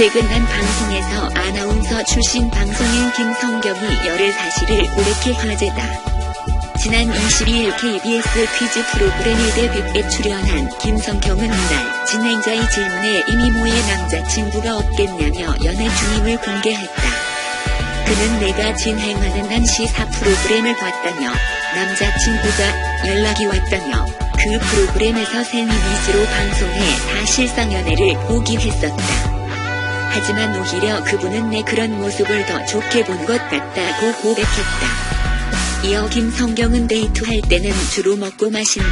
최근 한 방송에서 아나운서 출신 방송인 김성경이 열애 사실을 고백해 화제다. 지난 22일 KBS 퀴즈 프로그램에 데뷔에 출연한 김성경은 이날 진행자의 질문에 이미 모의 남자친구가 없겠냐며 연애 중임을 공개했다. 그는 내가 진행하는 한 시사 프로그램을 봤다며 남자친구가 연락이 왔다며 그 프로그램에서 생이미지로 방송해 사실상 연애를 포기했었다. 하지만 오히려 그분은 내 그런 모습을 더 좋게 본 것 같다고 고백했다. 이어 김성경은 데이트할 때는 주로 먹고 마신다며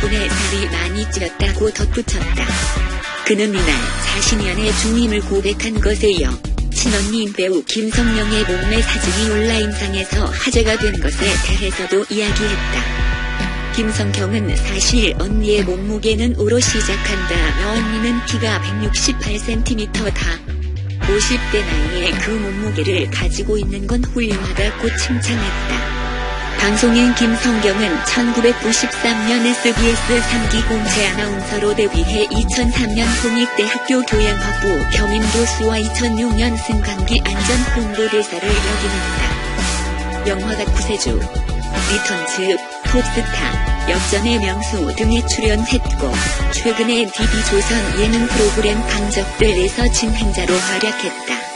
덕분에 살이 많이 찌었다고 덧붙였다. 그는 이날 자신이 연애 중임을 고백한 것에 이어 친언니인 배우 김성령의 몸매 사진이 온라인상에서 화제가 된 것에 대해서도 이야기했다. 김성경은 사실 언니의 몸무게는 오로 시작한다며 언니는 키가 168cm다. 50대 나이에 그 몸무게를 가지고 있는 건 훌륭하다고 칭찬했다. 방송인 김성경은 1993년 SBS 3기 공채 아나운서로 데뷔해 2003년 통일대학교 교양학부 겸임교수와 2006년 승강기 안전홍보대사를 역임했다. 영화가 구세주, 리턴즈, 톱스타, 역전의 명수 등에 출연했고 최근에 TV조선 예능 프로그램 강적들에서 진행자로 활약했다.